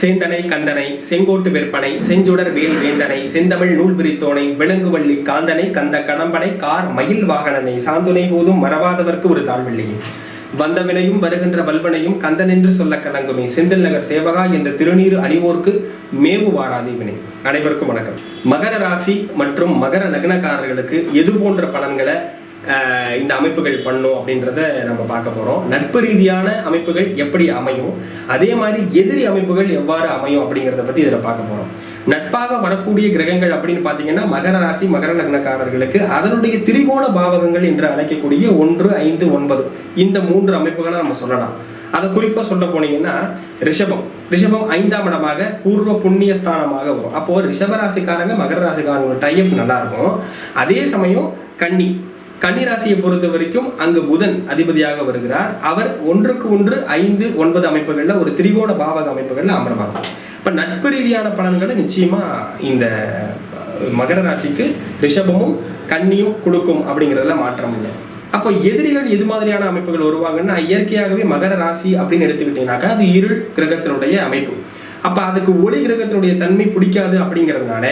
சேந்தனை கந்தனை செங்கோட்டு விற்பனை செஞ்சுடர் வேல் வேந்தனை செந்தமிழ் நூல் விரித்தோனை விலங்குவள்ளி காந்தனை கந்த கடம்பனை கார் மயில் வாகனனை சாந்துணை போதும் மறவாதவர்க்கு ஒரு தாழ்வில்லையே வந்தவினையும் வருகின்ற வல்வனையும் கந்தன் என்று சொல்ல கலங்குமே செந்தில் நகர் சேவகா என்ற திருநீறு அணிவோர்க்கு மேவு வாராதி வினை அனைவருக்கும் வணக்கம். மகர ராசி மற்றும் மகர லக்னக்காரர்களுக்கு எது போன்ற பலன்களை இந்த அமைப்புகள் பண்ணும் அப்படின்றத நம்ம பார்க்க போகிறோம் நட்பு ரீதியான அமைப்புகள் எப்படி அமையும்? அதே மாதிரி எதிரி அமைப்புகள் எவ்வாறு அமையும் அப்படிங்கிறத பற்றி இதில் பார்க்க போகிறோம் நட்பாக வரக்கூடிய கிரகங்கள் அப்படின்னு பார்த்தீங்கன்னா மகர ராசி மகர லக்னக்காரர்களுக்கு அதனுடைய திரிகோண பாவகங்கள் என்று அழைக்கக்கூடிய ஒன்று ஐந்து ஒன்பது இந்த மூன்று அமைப்புகளை நம்ம சொல்லலாம். அதை குறிப்பாக சொல்ல போனீங்கன்னா ரிஷபம். ரிஷபம் ஐந்தாம் இடமாக பூர்வ புண்ணிய ஸ்தானமாக வரும். அப்போது ரிஷப ராசிக்காரங்க மகர ராசிக்காரங்க டைப் நல்லா இருக்கும். அதே சமயம் கன்னி. கன்னிராசியை பொறுத்த வரைக்கும் அங்கு புதன் அதிபதியாக வருகிறார். அவர் ஒன்றுக்கு ஒன்று ஐந்து ஒன்பது அமைப்புகளில் ஒரு திரிகோண பாவக அமைப்புகளில் அமர்வாங்க இப்போ நட்பு ரீதியான பலன்களை நிச்சயமா இந்த மகர ராசிக்கு ரிஷபமும் கன்னியும் கொடுக்கும் அப்படிங்கிறதுல மாற்றம் இல்லை. அப்போ எதிரிகள் எது மாதிரியான அமைப்புகள் வருவாங்கன்னா இயற்கையாகவே மகர ராசி அப்படின்னு எடுத்துக்கிட்டீங்கன்னாக்கா அது இருள் கிரகத்தினுடைய அமைப்பு. அப்போ அதுக்கு ஒளி கிரகத்தினுடைய தன்மை பிடிக்காது அப்படிங்கிறதுனால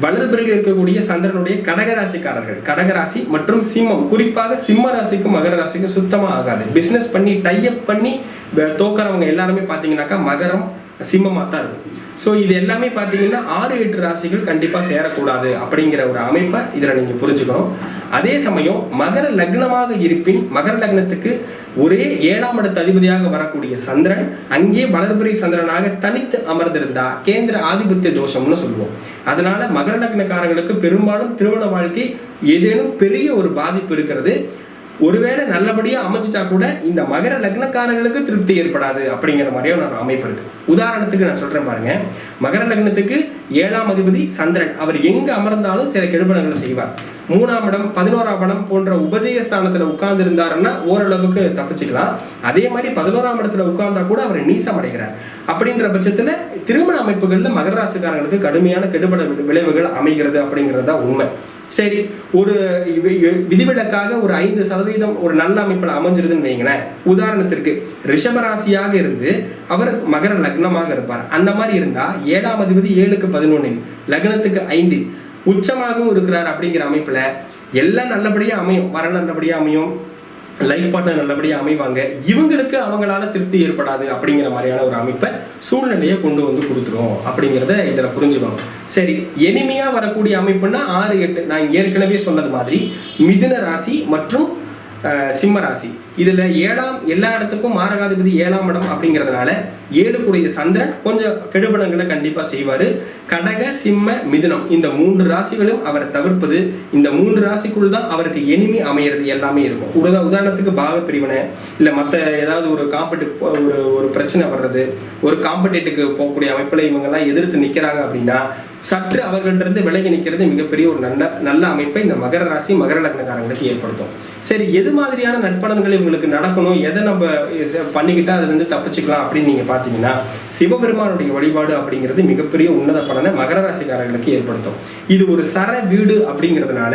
வளர்பிறையில் இருக்கக்கூடிய சந்திரனுடைய கடகராசிக்காரர்கள். கடகராசி மற்றும் சிம்மம். குறிப்பாக சிம்ம ராசிக்கும் மகர ராசிக்கும் சுத்தமாக ஆகாது. பிஸ்னஸ் பண்ணி டைப் பண்ணி வ- எல்லாருமே பார்த்தீங்கன்னாக்கா மகரம் சிம்மமாக தான் இருக்கும். ஸோ இது எல்லாமே பார்த்தீங்கன்னா ஆறு எட்டு ராசிகள் கண்டிப்பாக சேரக்கூடாது அப்படிங்கிற ஒரு அமைப்பை இதில் நீங்கள் புரிஞ்சுக்கணும். அதே சமயம் மகர லக்னமாக இருப்பின் மகர லக்னத்துக்கு ஒரே ஏழாம் இடத்து அதிபதியாக வரக்கூடிய சந்திரன் அங்கே வளர்பிறை சந்திரனாக தனித்து அமர்ந்திருந்தா கேந்திர ஆதிபத்திய தோஷம்னு சொல்லுவோம். அதனால மகர லக்னக்காரங்களுக்கு பெரும்பாலும் திருமண வாழ்க்கை ஏதேனும் பெரிய ஒரு பாதிப்பு இருக்கிறது. ஒருவேளை நல்லபடியாக அமைச்சிட்டா கூட இந்த மகர லக்னக்காரர்களுக்கு திருப்தி ஏற்படாது அப்படிங்கிற மாதிரியும் நான் அமைப்பு இருக்கு. உதாரணத்துக்கு நான் சொல்றேன் பாருங்க. மகர லக்னத்துக்கு ஏழாம் அதிபதி சந்திரன். அவர் எங்கே அமர்ந்தாலும் சில கெடுபடங்களை செய்வார். மூணாம் இடம் பதினோராம் இடம் போன்ற உபஜய ஸ்தானத்துல உட்கார்ந்து இருந்தாருன்னா ஓரளவுக்கு தப்பிச்சுக்கலாம். அதே மாதிரி பதினோராம் இடத்துல உட்கார்ந்தா கூட அவர் நீசம் அடைகிறார். அப்படின்ற பட்சத்துல திருமண அமைப்புகள்ல மகர ராசிக்காரங்களுக்கு கடுமையான கெடுபட விளைவுகள் அமைகிறது அப்படிங்கிறது தான் உண்மை. சரி ஒரு விதிவிலக்காக ஒரு ஐந்து சதவீதம் ஒரு நல்ல அமைப்பில் அமைஞ்சிருதுன்னு வைங்களேன் உதாரணத்திற்கு ரிஷபராசியாக இருந்து அவர் மகர லக்னமாக இருப்பார். அந்த மாதிரி இருந்தால் ஏழாம் அதிபதி ஏழுக்கு பதினொன்னில் லக்னத்துக்கு ஐந்து உச்சமாகவும் இருக்கிறார் அப்படிங்கிற அமைப்பில் எல்லாம் நல்லபடியாக அமையும் வர நல்லபடியாக அமையும். லைஃப் பார்ட்னர் நல்லபடியாக அமைவாங்க. இவங்களுக்கு அவங்களால திருப்தி ஏற்படாது அப்படிங்கிற மாதிரியான ஒரு அமைப்பை சூழ்நிலையை கொண்டு வந்து கொடுத்துரும் அப்படிங்கிறத இதில் புரிஞ்சுக்கணும். சரி எளிமையாக வரக்கூடிய அமைப்புன்னா ஆறு எட்டு. நான் ஏற்கனவே சொன்னது மாதிரி மிதுன ராசி மற்றும் சிம்ம ராசி. இதில் ஏழாம் எல்லா இடத்துக்கும் மாரகாதிபதி ஏழாம் இடம் அப்படிங்கிறதுனால ஏழுக்குடைய சந்திரன் கொஞ்சம் கெடுபடங்களை கண்டிப்பாக செய்வார். கடக சிம்ம மிதுனம். இந்த மூன்று ராசிகளும் அவரை தவிர்ப்பது இந்த மூன்று ராசிக்குள் தான் அவருக்கு எளிமை அமையிறது எல்லாமே இருக்கும். உதா உதாரணத்துக்கு பாக பிரிவினை இல்லை மற்ற ஏதாவது ஒரு காம்படி ஒரு ஒரு பிரச்சனை வர்றது ஒரு காம்படேட்டுக்கு போகக்கூடிய அமைப்பில் இவங்கெல்லாம் எதிர்த்து நிற்கிறாங்க அப்படின்னா சற்று அவர்களிடந்து விலகி நிற்கிறது மிகப்பெரிய ஒரு நல்ல நல்ல அமைப்பை இந்த மகர ராசி மகர லக்னக்காரங்களுக்கு ஏற்படுத்தும். சரி எது மாதிரியான நட்பலன்கள் இவங்களுக்கு நடக்கணும் எதை நம்ம பண்ணிக்கிட்டால் பண்ணிக்கிட்டா அதுல தப்பிச்சுக்கலாம் அப்படின்னு நீங்க பார்த்தீங்கன்னா சிவபெருமானுடைய வழிபாடு அப்படிங்கிறது மிகப்பெரிய உன்னத பலனை மகர ராசிக்காரர்களுக்கு ஏற்படுத்தும். இது ஒரு சர வீடு அப்படிங்கிறதுனால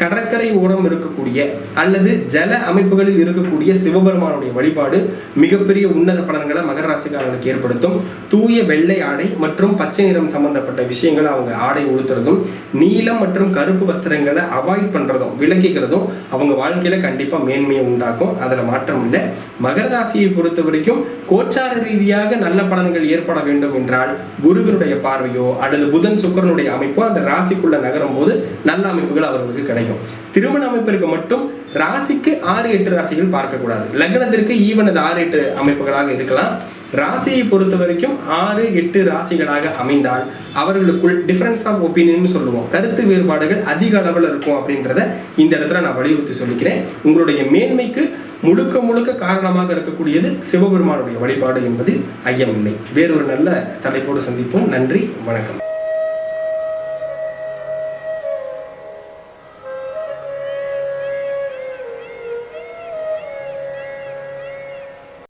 கடற்கரை ஓரம் இருக்கக்கூடிய அல்லது ஜல அமைப்புகளில் இருக்கக்கூடிய சிவபெருமானுடைய வழிபாடு மிகப்பெரிய உன்னத பலன்களை மகர ராசிக்காரர்களுக்கு ஏற்படுத்தும். தூய வெள்ளை ஆடை மற்றும் பச்சை நிறம் சம்பந்தப்பட்ட விஷயங்களை அவங்க ஆடை உளுத்துறதும் நீலம் மற்றும் கருப்பு வஸ்திரங்களை அவாய்ட் பண்றதும் விளக்கிக்கிறதும் அவங்க வாழ்க்கையில கண்டிப்பா மேன்மையை உண்டாக்கும். அதுல மாற்றம் இல்லை. மகர ராசியை பொறுத்த வரைக்கும் கோச்சார ரீதியாக நல்ல பலன்கள் ஏற்பட வேண்டும் என்றால் குருவினுடைய பார்வையோ அல்லது புதன் சுக்கரனுடைய அமைப்போ அந்த ராசிக்குள்ள நகரும் போது நல்ல அமைப்புகள் அவர்களுக்கு கிடைக்கும். திருமண அமைப்பிற்கு மட்டும் ராசிக்கு ஆறு எட்டு ராசிகள் பார்க்கக்கூடாது. லக்னத்திற்கு ஈவன் அது ஆறு எட்டு அமைப்புகளாக இருக்கலாம். ராசியை பொறுத்த வரைக்கும் ஆறு எட்டு ராசிகளாக அமைந்தால் அவர்களுக்குள் டிஃபரன்ஸ் ஆஃப் ஒப்பீனியன் சொல்லுவோம். கருத்து வேறுபாடுகள் அதிக அளவில் இருக்கும் அப்படின்றத இந்த இடத்துல நான் வலியுறுத்தி சொல்லிக்கிறேன். உங்களுடைய மேன்மைக்கு முழுக்க முழுக்க காரணமாக இருக்கக்கூடியது சிவபெருமானுடைய வழிபாடு என்பதில் ஐயமில்லை வேறொரு நல்ல தலைப்போடு சந்திப்போம். நன்றி வணக்கம்.